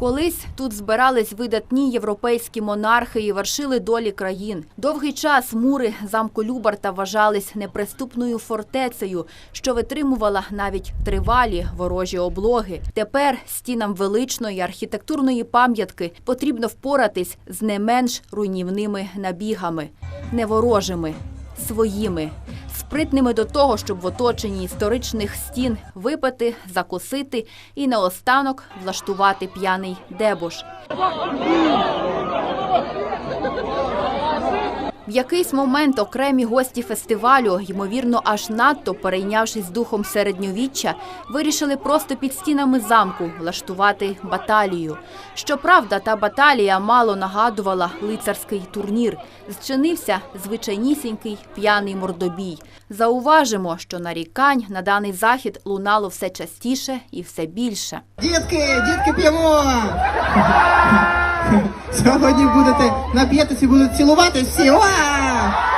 Колись тут збирались видатні європейські монархи і вершили долі країн. Довгий час мури замку Любарта вважались неприступною фортецею, що витримувала навіть тривалі ворожі облоги. Тепер стінам величної архітектурної пам'ятки потрібно впоратись з не менш руйнівними набігами, не ворожими, своїми. Спритними до того, щоб в оточенні історичних стін випити, закусити і наостанок влаштувати п'яний дебош. В якийсь момент окремі гості фестивалю, ймовірно, аж надто перейнявшись духом середньовіччя, вирішили просто під стінами замку влаштувати баталію. Щоправда, та баталія мало нагадувала лицарський турнір. Зчинився звичайнісінький п'яний мордобій. Зауважимо, що нарікань на даний захід лунало все частіше і все більше. Дітки, дітки п'ємо! Сьогодні будете нап'єтеся і будуть цілуватись всі. Уа!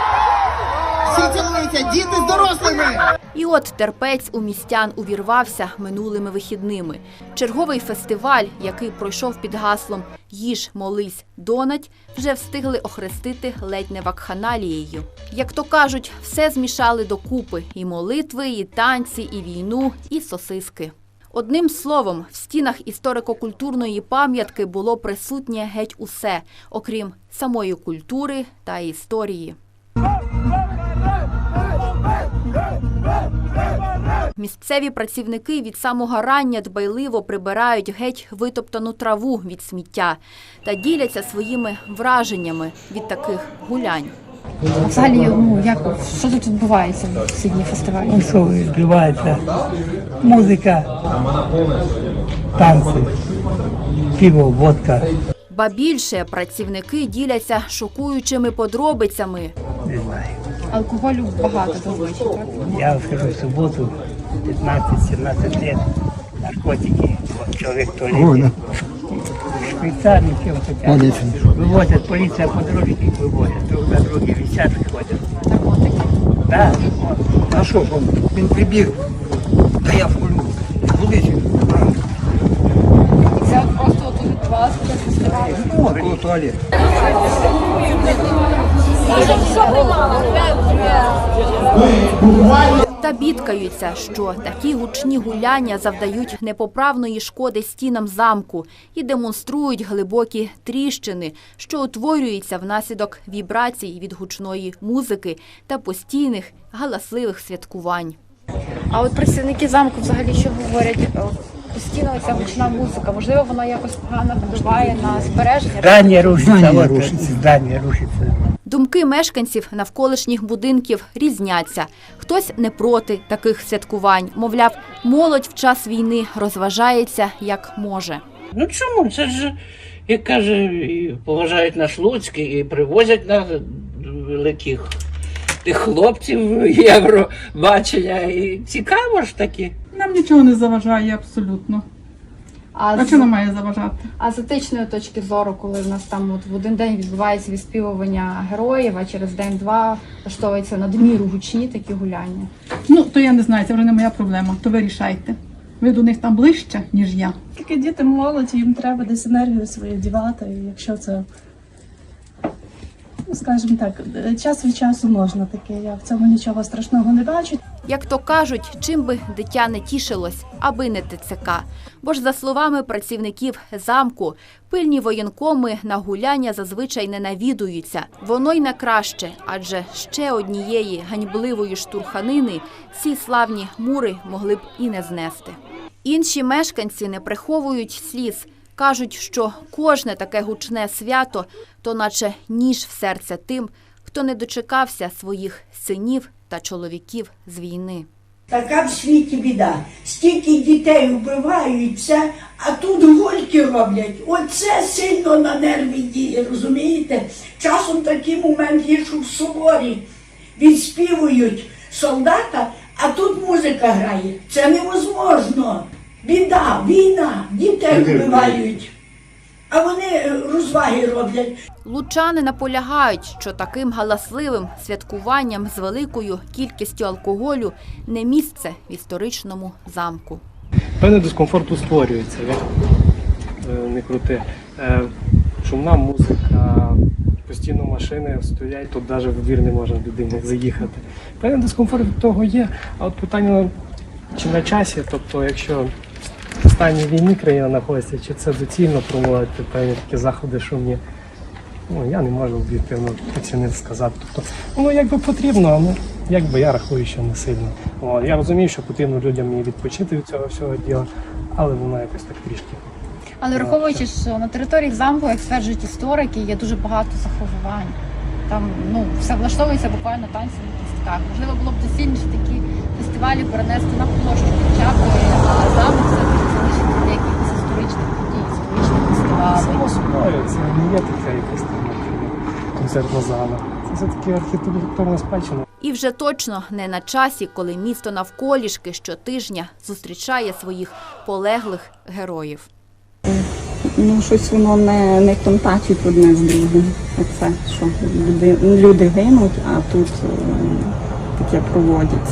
Всі цілуються, діти з дорослими! І от терпець у містян увірвався минулими вихідними. Черговий фестиваль, який пройшов під гаслом Їж, молись, донать, вже встигли охрестити ледь не вакханалією. Як то кажуть, все змішали докупи: і молитви, і танці, і війну, і сосиски. Одним словом, в стінах історико-культурної пам'ятки було присутнє геть усе, окрім самої культури та історії. Місцеві працівники від самого рання дбайливо прибирають геть витоптану траву від сміття та діляться своїми враженнями від таких гулянь. А взагалі, ну як що тут відбувається в ці дні фестивалю? Ну що відбувається? Музика, танці, пиво, водка. Ба більше працівники діляться шокуючими подробицями. Не знаю. Алкоголю багато зазвичай, так? Я скажу, в суботу 15-17 лет наркотики. Вот человек в туалете. Швейцарники вот эти. Вывозят, полиция подружки их вывозят. Друг на друге висят и ходят. Да, вот. А що, він прибіг? Та я вкулю. Кудись? І це от просто тут відбувалося під час фестивалю. Ну, коло туалет. та бідкаються, що такі гучні гуляння завдають непоправної шкоди стінам замку і демонструють глибокі тріщини, що утворюються внаслідок вібрацій від гучної музики та постійних галасливих святкувань. А от працівники замку взагалі що говорять? Постійно ця гучна музика. Можливо, вона якось погано впливає на збереження. Здание рушится, Здание вот рушится. здание рушится. Думки мешканців навколишніх будинків різняться. Хтось не проти таких святкувань. Мовляв, молодь в час війни розважається як може. Ну чому? Це ж, як каже, і поважають наш Луцьк і привозять на великих тих хлопців Євробачення. І цікаво ж таки. Нам нічого не заважає абсолютно. А, А з, що має заважати? а з етичної точки зору, коли в нас там от в один день відбувається відспівування героїв, а через день-два влаштовується надміру гучні такі гуляння. Ну, то я не знаю, це вже не моя проблема, то ви рішайте. Ви до них там ближче, ніж я. Такі діти молоді, їм треба десь енергію свою дівати, і якщо це, скажімо так, час від часу можна таке. Я в цьому нічого страшного не бачу. Як то кажуть, чим би дитя не тішилось, аби не ТЦК. Бо ж, за словами працівників замку, пильні воєнкоми на гуляння зазвичай не навідуються. Воно й на краще, адже ще однієї ганьбливої штурханини ці славні мури могли б і не знести. Інші мешканці не приховують сліз. Кажуть, що кожне таке гучне свято, то наче ніж в серце тим, хто не дочекався своїх синів та чоловіків з війни. Така в світі біда. Стільки дітей вбиваються, а тут гульки роблять. Оце сильно на нерві діє, розумієте? Часом такий момент є, що в суворі відспівують солдата, а тут музика грає. Це невозможно. Біда, війна, дітей вбивають. А вони е, розваги роблять. Лучани наполягають, що таким галасливим святкуванням з великою кількістю алкоголю не місце в історичному замку. Певний дискомфорт створюється від е, них крути. Е, шумна музика, постійно машини стоять, тут навіть в двір не можна людині заїхати. Певний дискомфорт від того є, а от питання чи на часі, тобто якщо в стані війни країна знаходиться, чи це доцільно проводити певні такі заходи шумні. Ну, я не можу об'єктивно оцінити сказати. Тобто, воно якби потрібно, але якби я рахую, що не сильно. О, я розумію, що потрібно людям і відпочити від цього всього діла, але воно якось так трішки. Але враховуючи, що на території замку, як стверджують історики, є дуже багато заховувань. Там ну все влаштовується буквально танці на кістках. Можливо, було б доцільніше такі фестивалі перенести на площу, хоча б замок все таки залишити для якихось історичних подій, історичних фестивалей. Само собою, це не є така якась там концертна зала. Це все-таки архітектурна спадщина. І вже точно не на часі, коли місто навколішки щотижня зустрічає своїх полеглих героїв. Ну, щось воно не, не контактують одне з другим. Оце, що люди, люди гинуть, а тут е, таке проводять.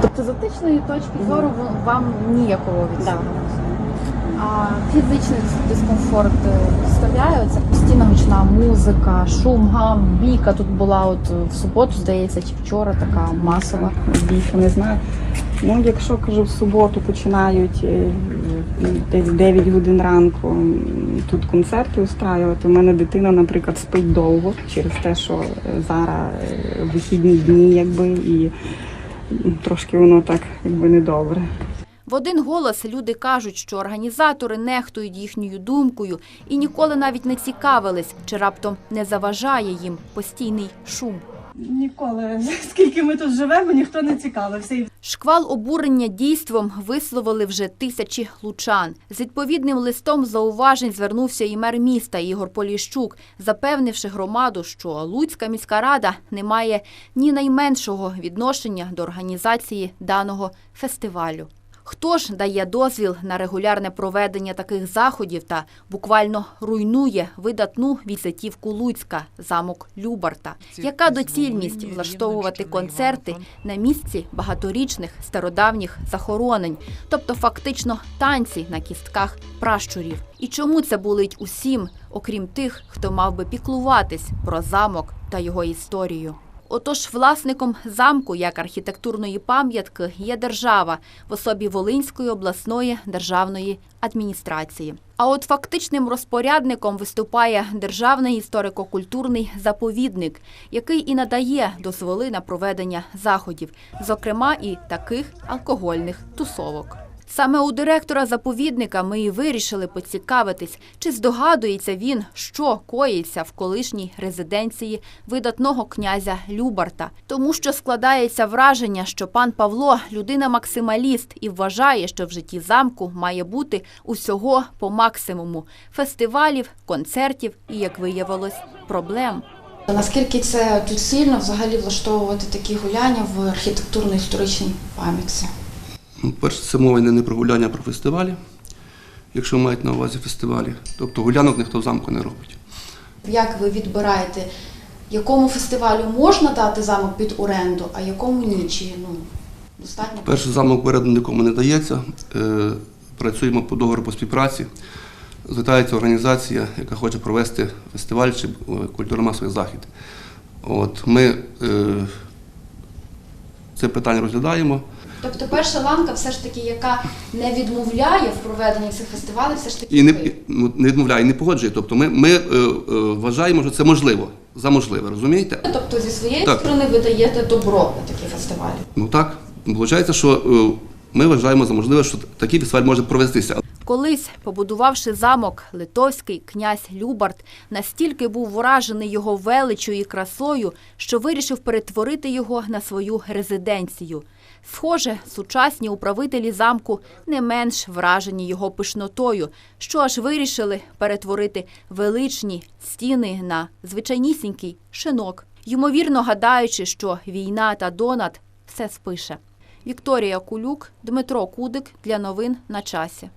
Тобто з етичної точки зору вам ніякого від цього. А фізичний дискомфорт е, доставляє це постійна гучна музика, шум, гам, бійка. Тут була от е, в суботу, здається, чи вчора така масова. Більше не знаю. Ну, якщо кажу, в суботу починають е, десь 9 годин ранку тут концерти устраювати. У мене дитина, наприклад, спить довго через те, що е, зараз е, вихідні дні, якби, і трошки воно так якби недобре. В один голос люди кажуть, що організатори нехтують їхньою думкою і ніколи навіть не цікавились, чи раптом не заважає їм постійний шум. Ніколи, скільки ми тут живемо, ніхто не цікавився. Шквал обурення дійством висловили вже тисячі лучан. З відповідним листом зауважень звернувся і мер міста Ігор Поліщук, запевнивши громаду, що Луцька міська рада не має ні найменшого відношення до організації даного фестивалю. Хто ж дає дозвіл на регулярне проведення таких заходів та буквально руйнує видатну візитівку Луцька, замок Любарта? Яка доцільність влаштовувати концерти на місці багаторічних стародавніх захоронень, тобто фактично танці на кістках пращурів? І чому це болить усім, окрім тих, хто мав би піклуватись про замок та його історію? Отож, власником замку як архітектурної пам'ятки є держава в особі Волинської обласної державної адміністрації. А от фактичним розпорядником виступає державний історико-культурний заповідник, який і надає дозволи на проведення заходів, зокрема і таких алкогольних тусовок. Саме у директора заповідника ми і вирішили поцікавитись, чи здогадується він, що коїться в колишній резиденції видатного князя Любарта, тому що складається враження, що пан Павло людина максималіст і вважає, що в житті замку має бути усього по максимуму фестивалів, концертів і, як виявилось, проблем. Наскільки це доцільно взагалі влаштовувати такі гуляння в архітектурно-історичній пам'ятці? Ну, Перше, це мова не про гуляння, а про фестивалі, якщо мають на увазі фестивалі. Тобто гулянок ніхто в замку не робить. Як ви відбираєте, якому фестивалю можна дати замок під оренду, а якому ні? Чи ну достатньо? Перший замок в оренду нікому не дається. Е, Працюємо по договору по співпраці. Звертається організація, яка хоче провести фестиваль чи е, культурно-масовий захід. От, ми е, це питання розглядаємо. Тобто перша ланка, все ж таки, яка не відмовляє в проведенні цих фестивалів, все ж таки І не, і, ну, не відмовляє, не погоджує. Тобто ми, ми е, е, вважаємо, що це можливо. За можливе, розумієте? Тобто зі своєї Так. сторони ви даєте добро на такі фестивалі. Ну так, виходить, що е, ми вважаємо за можливе, що такий фестиваль може провестися. Колись, побудувавши замок, литовський князь Любарт настільки був вражений його величчю і красою, що вирішив перетворити його на свою резиденцію. Схоже, сучасні управителі замку не менш вражені його пишнотою, що аж вирішили перетворити величні стіни на звичайнісінький шинок, ймовірно гадаючи, що війна та донат все спише. Вікторія Кулюк, Дмитро Кудик для новин на часі.